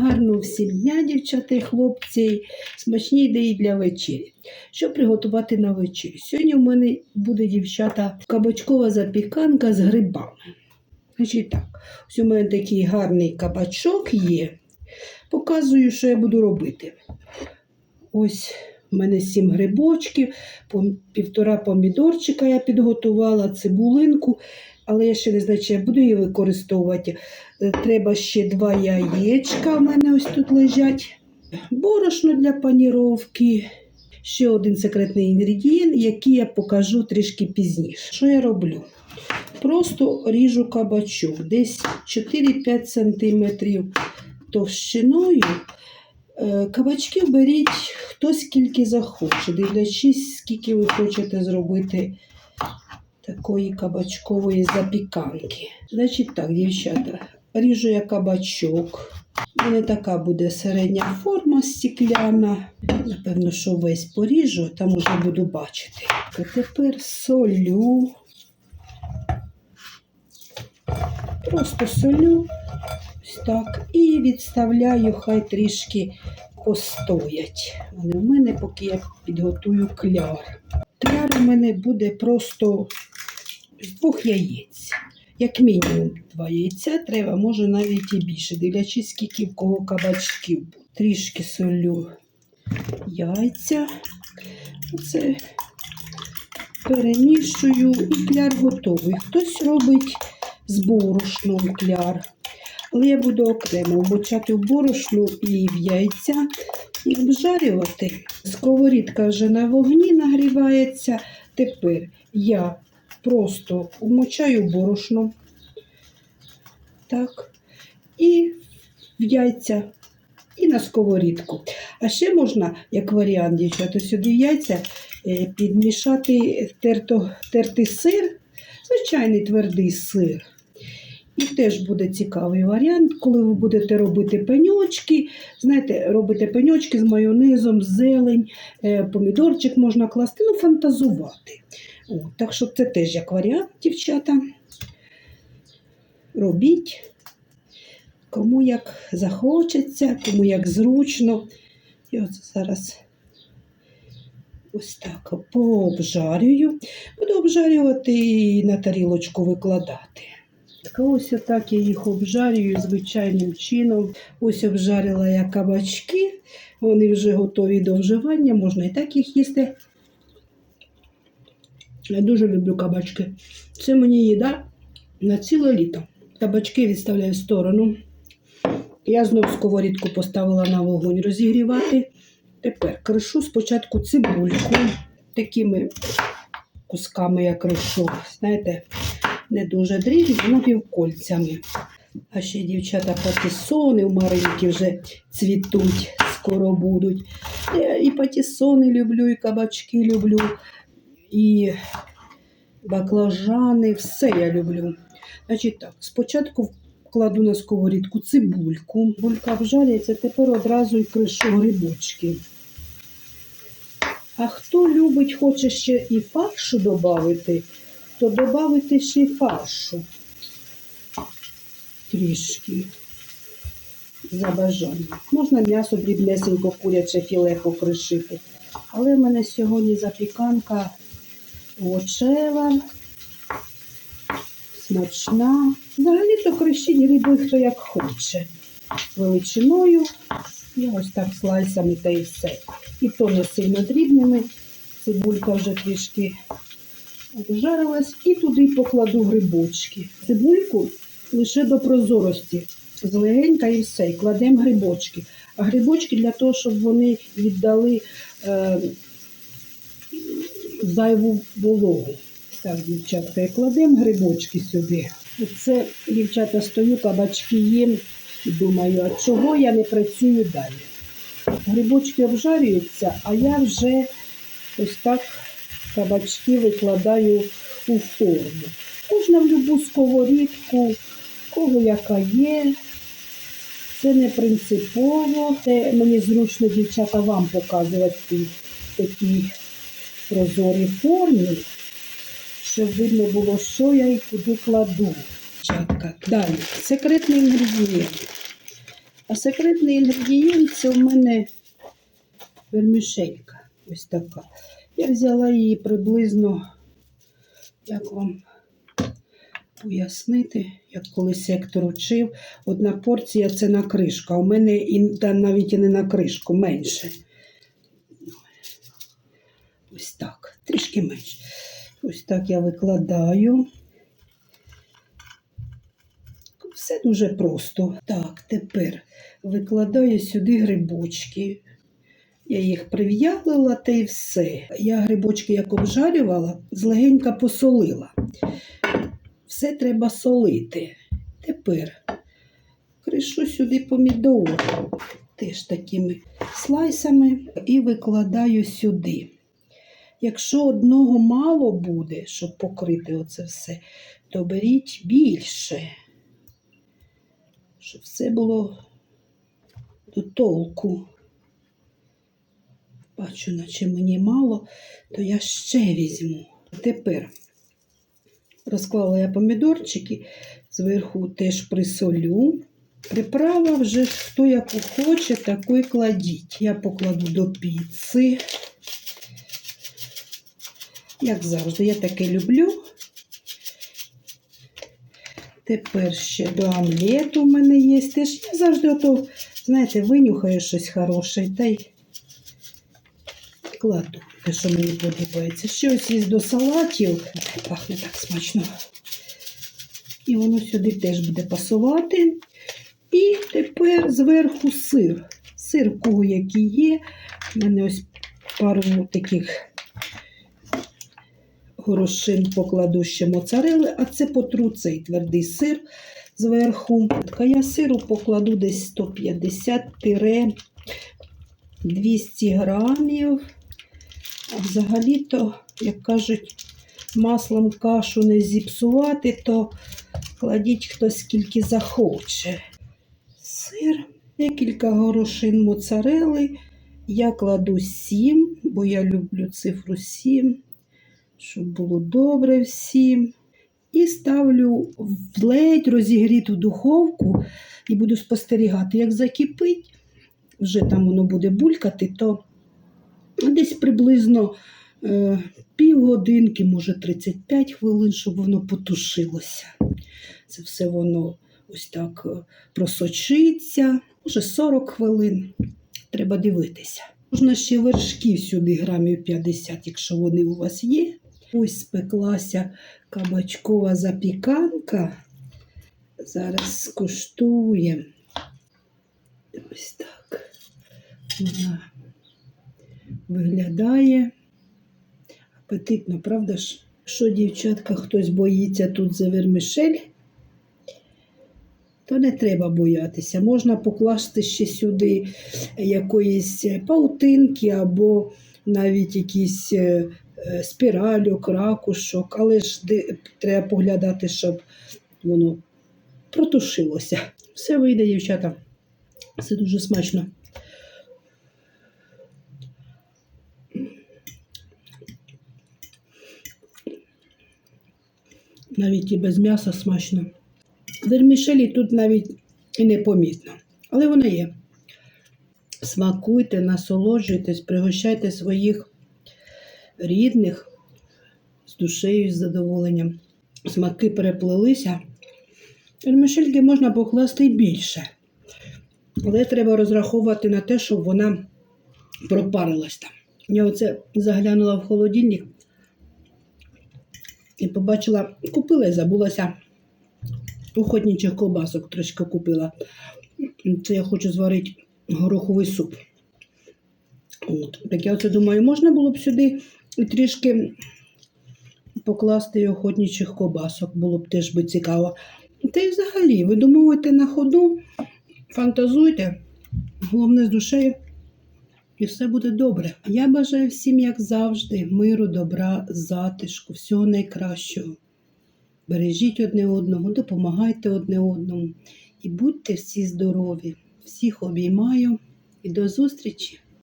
Гарно всім дня, дівчата і хлопці, смачні ідеї для вечері. Що приготувати на вечерю? Сьогодні у мене буде, дівчата, кабачкова запіканка з грибами. Значить так, ось у мене такий гарний кабачок є. Показую, що я буду робити. Ось у мене сім грибочків, півтора помідорчика я підготувала, цибулинку, але я ще не знаю, чи я буду її використовувати. Е, Треба ще два яєчка. У мене ось тут лежать. Борошно для паніровки. Ще один секретний інгредієнт, який я покажу трішки пізніше. Що я роблю? Просто ріжу кабачок, десь 4-5 см товщиною. Е, Кабачків беріть хто скільки захоче, дивлячись, скільки ви хочете зробити такої кабачкової запіканки. Значить так, дівчата, ріжу я кабачок. У мене така буде середня форма стікляна. Напевно, що весь поріжу, там уже буду бачити. А тепер солю. Просто солю. Ось так. І відставляю, хай трішки постоять. Вони в мене, поки я підготую кляр. Кляр у мене буде просто з двох яєць. Як мінімум два яйця треба, може навіть і більше, дивлячись, скільки в кого кабачків. Трішки солю яйця. Оце перемішую і кляр готовий. Хтось робить з борошном кляр. Але я буду окремо вмочати в борошно і в яйця і обжарювати. Сковорідка вже на вогні нагрівається. Тепер я просто вмочаю борошно. Так. І в яйця, і на сковорідку. А ще можна, як варіант, дівчата, сюди в яйця е, підмішати терто, тертий сир, звичайний твердий сир. І теж буде цікавий варіант, коли ви будете робити пеньочки. Знаєте, робите пеньочки з майонезом, зелень, е, помідорчик можна класти, ну, фантазувати. От, так що це теж як варіант, дівчата. Робіть. Кому як захочеться, кому як зручно. І от зараз ось так пообжарюю. Буду обжарювати і на тарілочку викладати. Ось отак я їх обжарюю звичайним чином. Ось обжарила я кабачки, вони вже готові до вживання, можна і так їх їсти. Я дуже люблю кабачки. Це мені їда на ціле літо. Кабачки відставляю в сторону. Я знов сковорідку поставила на вогонь розігрівати. Тепер кришу спочатку цибульку такими кусками я кришу. Знаєте, не дуже дрібні, а напівкольцями. А ще дівчата патісони у Маринки вже цвітуть, скоро будуть. Я і патісони люблю, і кабачки люблю, і баклажани, все я люблю. Значить так, спочатку кладу на сковорідку цибульку. Булька вжарюється, тепер одразу і кришу грибочки. А хто любить, хоче ще і фаршу додати, то додати ще й фаршу. Трішки. За бажанням. Можна м'ясо дрібнесенько куряче філе покришити. Але в мене сьогодні запіканка овочева, смачна. Взагалі-то кришіть гриби хто як хоче. Величиною. Я ось так слайсами та і все. І то не сильно дрібними. Цибулька вже трішки обжарилась. І туди покладу грибочки. Цибульку лише до прозорості. Злегенька і все. І кладемо грибочки. А грибочки для того, щоб вони віддали е, зайву вологу. Так, дівчатка, і кладемо грибочки сюди. Оце, дівчата, стою, кабачки їм і думаю, а чого я не працюю далі? Грибочки обжарюються, а я вже ось так кабачки викладаю у форму. Можна в будь-яку сковорідку, кого яка є. Це не принципово. Це мені зручно, дівчата, вам показувати в такій прозорій формі, щоб видно було, що я і куди кладу. Дівчатка. Далі, секретний інгредієнт. А секретний інгредієнт це у мене вермішелька. Ось така. Я взяла її приблизно, як вам пояснити, як колись сектор учив. Одна порція це на кришку, а у мене і, та навіть і не на кришку, менше. Ось так, трішки менше. Ось так я викладаю. Все дуже просто. Так, тепер викладаю сюди грибочки. Я їх прив'ялила та й все. Я грибочки як обжарювала, злегенька посолила. Все треба солити. Тепер кришу сюди помідор теж такими слайсами і викладаю сюди. Якщо одного мало буде, щоб покрити оце все, то беріть більше, щоб все було до толку. Бачу, наче мені мало, то я ще візьму. Тепер розклала я помідорчики, зверху теж присолю. Приправа вже хто яку хоче, таку і кладіть. Я покладу до піци. Як завжди, я таке люблю. Тепер ще до омлету у мене є. Теж я завжди ото, знаєте, винюхаю щось хороше та й кладу те, що мені подобається. Ще ось є до салатів. Пахне так смачно. І воно сюди теж буде пасувати. І тепер зверху сир. Сир, кого який є. У мене ось пару таких горошин покладу ще моцарели, а це потру цей твердий сир зверху. Така я сиру покладу десь 150-200 грамів. А взагалі-то, як кажуть, маслом кашу не зіпсувати, то кладіть хто скільки захоче. Сир, декілька горошин моцарели. Я кладу 7, бо я люблю цифру 7, щоб було добре всім. І ставлю в ледь розігріту духовку і буду спостерігати. Як закипить, вже там воно буде булькати, то десь приблизно е, півгодинки, може 35 хвилин, щоб воно потушилося. Це все воно ось так е, просочиться, може 40 хвилин. Треба дивитися. Можна ще вершків сюди грамів 50, якщо вони у вас є. Ось спеклася кабачкова запіканка. Зараз скуштуємо. Ось так. Вона виглядає апетитно, правда ж? Що, дівчатка, хтось боїться тут за вермишель, то не треба боятися. Можна покласти ще сюди якоїсь паутинки або навіть якісь е, е, спіральок, ракушок, але ж треба поглядати, щоб воно протушилося. Все вийде, дівчата. Все дуже смачно. Навіть і без м'яса смачно. Вермішелі тут навіть і не помітно. Але вона є. Смакуйте, насолоджуйтесь, пригощайте своїх рідних з душею і з задоволенням. Смаки переплелися. Вермішельки можна покласти більше. Але треба розраховувати на те, щоб вона пропарилась там. Я оце заглянула в холодильник і побачила, купила і забулася. Охотничих ковбасок трошки купила. Це я хочу зварити гороховий суп. От. Так я оце думаю, можна було б сюди трішки покласти і охотничих ковбасок, було б теж би цікаво. Та й взагалі, видумовуйте на ходу, фантазуйте, головне з душею, і все буде добре. Я бажаю всім, як завжди, миру, добра, затишку, всього найкращого. Бережіть одне одного, допомагайте одне одному і будьте всі здорові. Всіх обіймаю і до зустрічі!